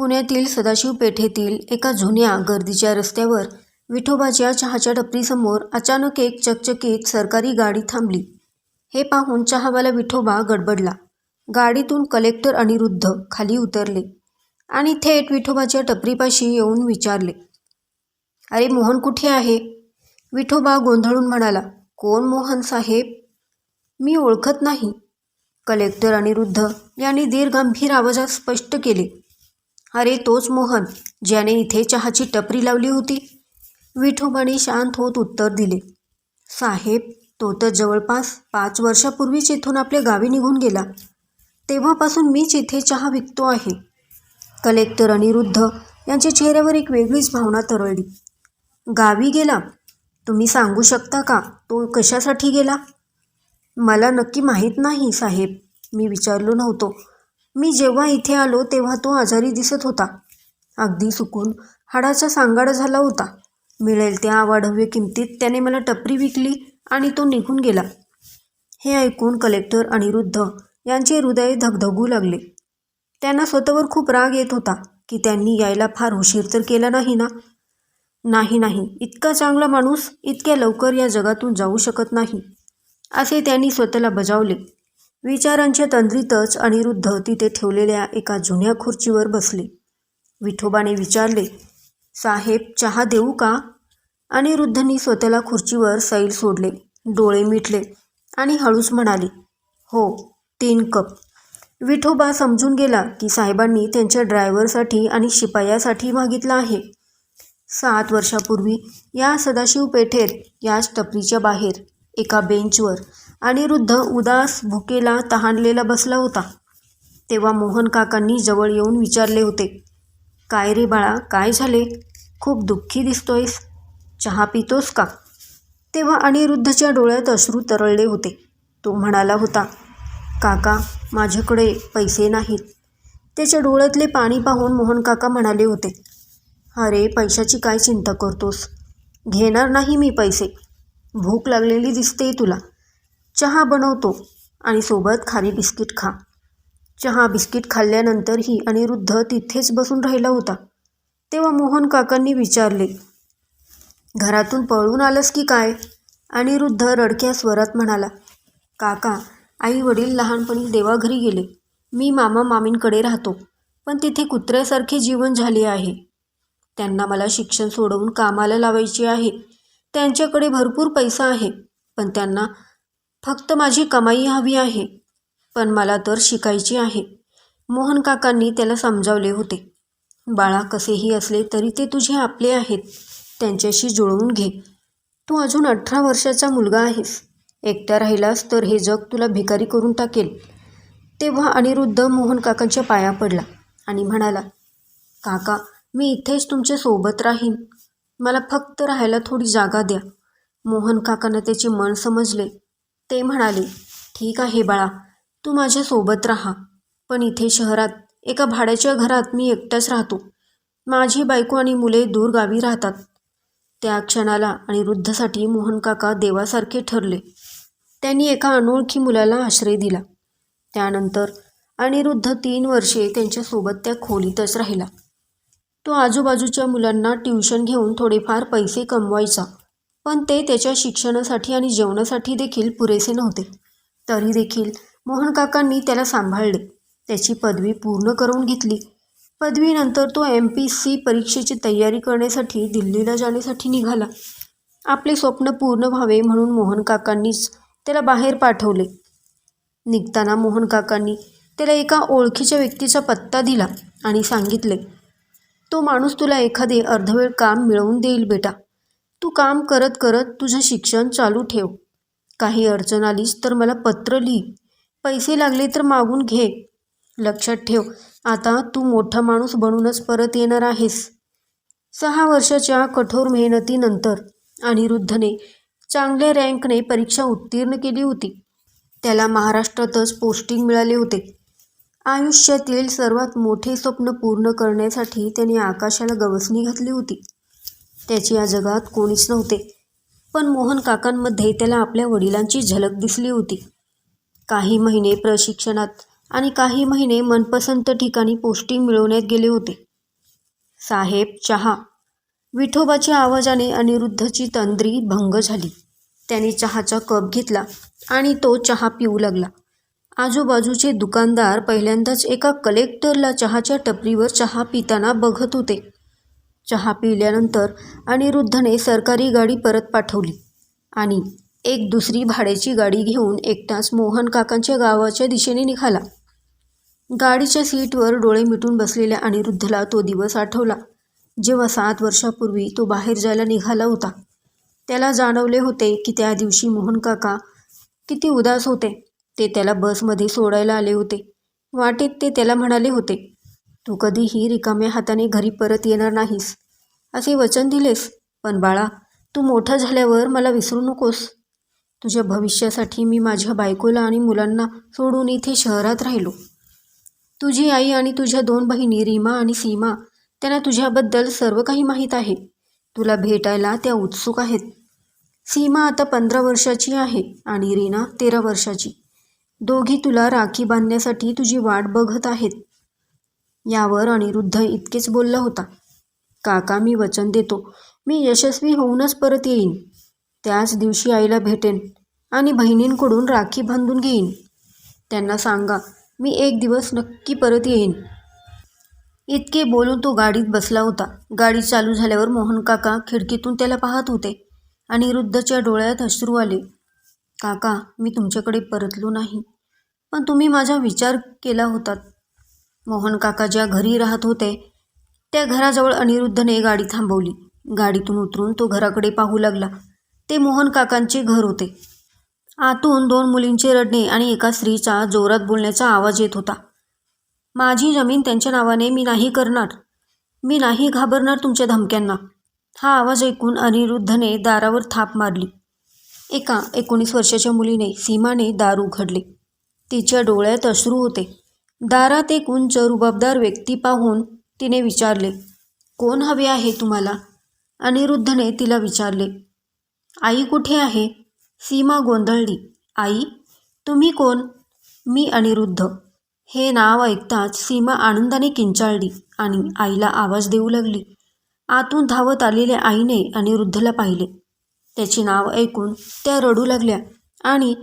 पुण्यातील सदाशिव पेठेतील एका जुन्या गर्दीच्या रस्त्यावर विठोबाच्या चहाच्या टपरीसमोर अचानक एक चकचकीत सरकारी गाडी थांबली. हे पाहून चहावाला विठोबा गडबडला. गाडीतून कलेक्टर अनिरुद्ध खाली उतरले आणि थेट विठोबाच्या टपरीपाशी येऊन विचारले अरे मोहन कुठे आहे? विठोबा गोंधळून म्हणाला कोण मोहन साहेब? मी ओळखत नाही. कलेक्टर अनिरुद्ध यांनी दीर्घ गंभीर आवाजात स्पष्ट केले अरे तोच मोहन ज्याने इथे चहाची टपरी लावली होती. विठोबाने शांत होत उत्तर दिले. साहेब तो तर जवळपास पाच वर्षापूर्वीच इथून आपल्या गावी निघून गेला. तेव्हापासून मीच इथे चहा विकतो आहे. कलेक्टर अनिरुद्ध यांच्या चेहऱ्यावर एक वेगळीच भावना तरळली. गावी गेला? तुम्ही सांगू शकता का? तो कशासाठी गेला? मला नक्की माहीत नाही साहेब. मी विचारलो नव्हतो. मी जेव्हा इथे आलो तेव्हा तो आजारी दिसत होता. अगदी सुकून हाडाचा सांगाडा झाला होता. मिळेल त्या वाढव्य किमतीत त्याने मला टपरी विकली आणि तो निघून गेला. हे ऐकून कलेक्टर अनिरुद्ध यांचे हृदय धगधगू लागले. त्यांना स्वतःवर खूप राग येत होता की त्यांनी यायला फार उशीर तर केला नाही ना? नाही नाही. इतका चांगला माणूस इतक्या लवकर या जगातून जाऊ शकत नाही. असे त्यांनी स्वतःला बजावले. विचारांच्या तंद्रीतच अनिरुद्ध तिथे ठेवलेल्या एका जुन्या खुर्चीवर बसले. विठोबाने विचारले साहेब चहा देऊ का? अनिरुद्धनी स्वतःला खुर्चीवर सैल सोडले डोळे मिटले आणि हळूच म्हणाले हो तीन कप. विठोबा समजून गेला की साहेबांनी त्यांच्या ड्रायव्हरसाठी आणि शिपायासाठी मागितलं आहे. सात वर्षापूर्वी या सदाशिव पेठेत याच टपरीच्या बाहेर एका बेंचवर अनिरुद्ध उदास भुकेला तहानलेला बसला होता. तेव्हा मोहन काकांनी जवळ येऊन विचारले होते काय रे बाळा काय झाले? खूप दुःखी दिसतोयस. चहा पितोस का? तेव्हा अनिरुद्धच्या डोळ्यात अश्रू तरळले होते. तो म्हणाला होता काका माझ्याकडे पैसे नाहीत. त्याच्या डोळ्यातले पाणी पाहून मोहन काका म्हणाले होते अरे पैशाची काय चिंता करतोस? घेणार नाही मी पैसे. भूक लागलेली दिसते तुला. चहा बनवतो आणि सोबत खारी बिस्किट खा. चहा बिस्किट खाल्ल्यानंतरही अनिरुद्ध तिथेच बसून राहिला होता. तेव्हा मोहन काकांनी विचारले घरातून पळून आलंस की काय? अनिरुद्ध रडक्या स्वरात म्हणाला काका आई वडील लहानपणी देवाघरी गेले. मी मामा मामींकडे राहतो पण तिथे कुत्र्यासारखे जीवन झाले आहे. त्यांना मला शिक्षण सोडवून कामाला लावायचे आहे. त्यांच्याकडे भरपूर पैसा आहे पण त्यांना फक्त माझी कमाई हवी आहे पण मला तर शिकायची आहे. मोहन काकांनी त्याला समजावले होते. बाळा कसेही असले तरी ते तुझे आपले आहेत त्यांच्याशी जुळवून घे. तू अजून अठरा वर्षाचा मुलगा आहेस. एकटा राहिलास तर हे जग तुला भिकारी करून टाकेल. तेव्हा अनिरुद्ध मोहन काकांच्या पाया पडला आणि म्हणाला काका मी इथेच तुमच्यासोबत राहीन. मला फक्त राहायला थोडी जागा द्या. मोहन काकांना त्याचे मन समजले. ते म्हणाले ठीक आहे बाळा तू माझ्यासोबत राहा. पण इथे शहरात एका भाड्याच्या घरात मी एकटाच राहतो. माझी बायको आणि मुले दूर गावी राहतात. त्या क्षणाला अनिरुद्धसाठी मोहन काका देवासारखे ठरले. त्यांनी एका अनोळखी मुलाला आश्रय दिला. त्यानंतर अनिरुद्ध तीन वर्षे त्यांच्यासोबत त्या खोलीतच राहिला. तो आजूबाजूच्या मुलांना ट्युशन घेऊन थोडेफार पैसे कमवायचा. पण ते त्याच्या शिक्षणासाठी आणि जेवणासाठी देखील पुरेसे नव्हते. तरी देखील मोहन काकांनी त्याला सांभाळले. त्याची पदवी पूर्ण करून घेतली. पदवीनंतर तो एम पी सी परीक्षेची तयारी करण्यासाठी दिल्लीला जाण्यासाठी निघाला. आपले स्वप्न पूर्ण व्हावे म्हणून मोहन काकांनीच त्याला बाहेर पाठवले. निघताना मोहन काकांनी त्याला एका ओळखीच्या व्यक्तीचा पत्ता दिला आणि सांगितले तो माणूस तुला एखादे अर्धवेळ काम मिळवून देईल बेटा. तू काम करत करत तुझं शिक्षण चालू ठेव. काही अडचण आलीस तर मला पत्र लिही. पैसे लागले तर मागून घे. लक्षात ठेव आता तू मोठा माणूस बनूनच परत येणार आहेस. सहा वर्षाच्या कठोर मेहनतीनंतर अनिरुद्धने चांगल्या रँकने परीक्षा उत्तीर्ण केली होती. त्याला महाराष्ट्रातच पोस्टिंग मिळाले होते. आयुष्यातील सर्वात मोठे स्वप्न पूर्ण करण्यासाठी त्याने आकाशाला गवसणी घातली होती. त्याची या जगात कोणीच नव्हते. पण मोहन काकांमध्ये त्याला आपल्या वडिलांची झलक दिसली होती. काही महिने प्रशिक्षणात आणि काही महिने मनपसंत ठिकाणी पोस्टिंग मिळवण्यात गेले होते. साहेब चहा. विठोबाच्या आवाजाने अनिरुद्धची तंद्री भंग झाली. त्याने चहाचा कप घेतला आणि तो चहा पिऊ लागला. आजूबाजूचे दुकानदार पहिल्यांदाच एका कलेक्टरला चहाच्या टपरीवर चहा पिताना बघत होते. चहा पिल्यानंतर अनिरुद्धने सरकारी गाडी परत पाठवली आणि एक दुसरी भाड्याची गाडी घेऊन एकटाच मोहन काकांच्या गावाच्या दिशेने निघाला. गाडीच्या सीटवर डोळे मिटून बसलेल्या अनिरुद्धला तो दिवस आठवला. जेव्हा सात वर्षापूर्वी तो बाहेर जायला निघाला होता त्याला जाणवले होते की त्या दिवशी मोहन काका किती उदास होते. ते त्याला बसमध्ये सोडायला आले होते. वाटेत ते त्याला म्हणाले होते तू कधीही रिकाम्या हाताने घरी परत येणार नाहीस. असे वचन दिलेस. पण बाळा तू मोठा झाल्यावर मला विसरू नकोस. तुझ्या भविष्यासाठी मी माझ्या बायकोला आणि मुलांना सोडून इथे शहरात राहिलो. तुझी आई आणि तुझ्या दोन बहिणी रीमा आणि सीमा त्यांना तुझ्याबद्दल सर्व काही माहीत आहे. तुला भेटायला त्या उत्सुक आहेत. सीमा आता पंधरा वर्षाची आहे आणि रीना तेरा वर्षाची. दोघी तुला राखी बांधण्यासाठी तुझी वाट बघत आहेत. यावर अनिरुद्ध इतकेच बोलला होता. काका मी वचन देतो. मी यशस्वी होऊनच परत येईन. त्याच दिवशी आईला भेटेन आणि बहिणींकडून राखी बांधून घेईन. त्यांना सांगा मी एक दिवस नक्की परत येईन. इतके बोलून तो गाडीत बसला होता. गाडी चालू झाल्यावर मोहन काका खिडकीतून त्याला पाहत होते. आणि वृद्धच्या डोळ्यात अश्रू आले. काका मी तुमच्याकडे परतलो नाही. पण तुम्ही माझा विचार केला होतात. मोहन काका ज्या घरी राहत होते त्या घराजवळ अनिरुद्धने गाडी थांबवली. गाडीतून उतरून तो घराकडे पाहू लागला. ते मोहन काकांचे घर होते. आतून दोन मुलींचे रडणे आणि एका स्त्रीचा जोरात बोलण्याचा आवाज येत होता. माझी जमीन त्यांच्या नावाने मी नाही करणार. मी नाही घाबरणार तुमच्या धमक्यांना. हा आवाज ऐकून अनिरुद्धने दारावर थाप मारली. एका एकोणीस वर्षाच्या मुलीने सीमाने दार उघडले. तिच्या डोळ्यात अश्रू होते. दारात एक उंच रुबाबदार व्यक्ती पाहून तिने विचारले कोण हवे आहे तुम्हाला? अनिरुद्धने तिला विचारले आई कुठे आहे? सीमा गोंधळली. आई तुम्ही कोण? मी अनिरुद्ध. हे नाव ऐकताच सीमा आनंदाने किंचाळली आणि आईला आवाज देऊ लागली. आतून धावत आलेल्या आईने अनिरुद्धला पाहिले. त्याचे नाव ऐकून त्या रडू लागल्या आणि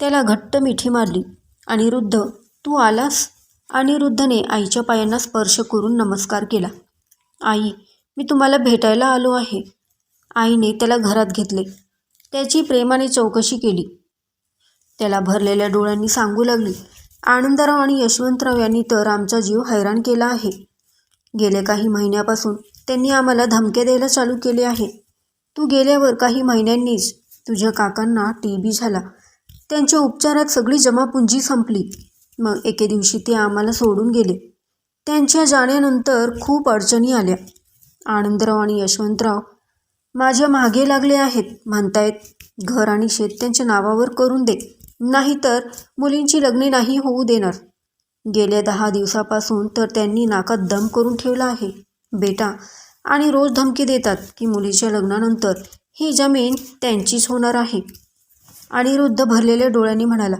त्याला घट्ट मिठी मारली. अनिरुद्ध तू आलास? अनिरुद्धने आईच्या पायांना स्पर्श करून नमस्कार केला. आई मी तुम्हाला भेटायला आलो आहे. आईने त्याला घरात घेतले. त्याची प्रेमाने चौकशी केली. त्याला भरलेल्या डोळ्यांनी सांगू लागली आनंदराव आणि यशवंतराव यांनी तर आमचा जीव हैराण केला आहे. गेल्या काही महिन्यापासून त्यांनी आम्हाला धमके द्यायला चालू केले आहे. तू गेल्यावर काही महिन्यांनीच तुझ्या काकांना टी बी झाला. त्यांच्या उपचारात सगळी जमापुंजी संपली. मग एके दिवशी ते आम्हाला सोडून गेले. त्यांच्या जाण्यानंतर खूप अडचणी आल्या. आनंदराव आणि यशवंतराव माझ्या मागे लागले आहेत. म्हणतायत घर आणि शेत त्यांच्या नावावर करून दे. नाहीतर मुलींची लग्ने नाही होऊ देणार. गेल्या दहा दिवसापासून तर त्यांनी नाकात दम करून ठेवला आहे. बेटा आणि रोज धमकी देतात की मुलीच्या लग्नानंतर ही जमीन त्यांचीच होणार आहे. अनिरुद्ध भरलेल्या डोळ्यांनी म्हणाला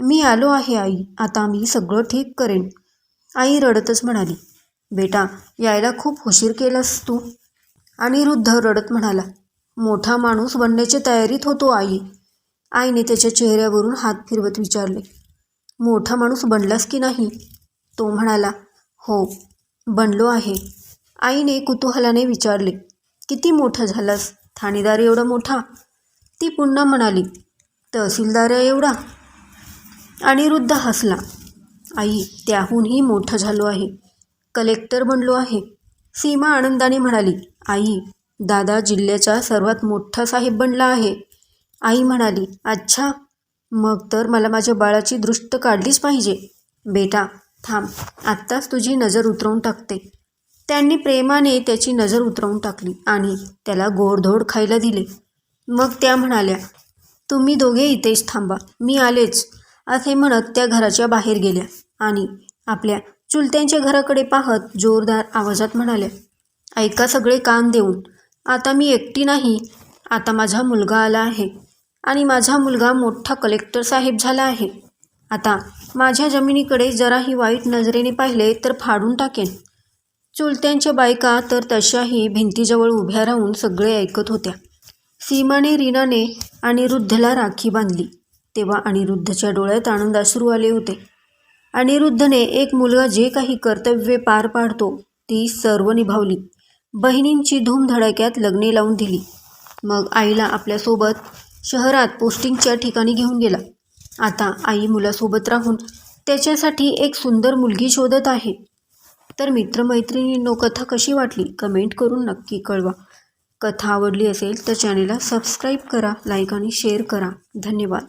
मी आलो आहे आई. आता मी सगळं ठीक करेन. आई रडतच म्हणाली बेटा यायला खूप उशीर केलास तू. आणि वृद्ध रडत म्हणाला मोठा माणूस बनण्याच्या तयारीत होतो आई. आईने त्याच्या चेहऱ्यावरून हात फिरवत विचारले मोठा माणूस बनलास की नाही? तो म्हणाला हो बनलो आहे. आईने कुतूहलाने विचारले किती मोठा झालास? ठाणेदार एवढा मोठा? ती पुन्हा म्हणाली तहसीलदार एवढा. अनिरुद्ध हसला. आई त्याहूनही मोठं झालो आहे. कलेक्टर बनलो आहे. सीमा आनंदाने म्हणाली आई दादा जिल्ह्याचा सर्वात मोठा साहेब बनला आहे. आई म्हणाली अच्छा मग तर मला माझ्या बाळाची दृष्ट काढलीच पाहिजे. बेटा थांब आत्ताच तुझी नजर उतरवून टाकते. त्यांनी प्रेमाने त्याची नजर उतरवून टाकली आणि त्याला गोडधोड खायला दिले. मग त्या म्हणाल्या तुम्ही दोघे इथेच थांबा मी आलेच. असे म्हणत त्या घराच्या बाहेर गेल्या आणि आपल्या चुलत्यांच्या घराकडे पाहत जोरदार आवाजात म्हणाल्या ऐका सगळे कान देऊन. आता मी एकटी नाही. आता माझा मुलगा आला आहे आणि माझा मुलगा मोठा कलेक्टर साहेब झाला आहे. आता माझ्या जमिनीकडे जराही वाईट नजरेने पाहिले तर फाडून टाकेन. चुलत्यांच्या बायका तर तशाही भिंतीजवळ उभ्या राहून सगळे ऐकत होत्या. सीमाने रीनाने आणि वृद्धला राखी बांधली. तेव्हा अनिरुद्धच्या डोळ्यात आनंदाश्रू आले होते. अनिरुद्धने एक मुलगा जे काही कर्तव्ये पार पाडतो ती सर्व निभावली. बहिणींची धूमधडाक्यात लग्ने लावून दिली. मग आईला आपल्यासोबत शहरात पोस्टिंगच्या ठिकाणी घेऊन गेला. आता आई मुलासोबत राहून त्याच्यासाठी एक सुंदर मुलगी शोधत आहे. तर मित्रमैत्रिणींनो कथा कशी वाटली? कमेंट करून नक्की कळवा. कथा आवडली असेल तर चॅनेलला सबस्क्राईब करा लाईक आणि शेअर करा. धन्यवाद.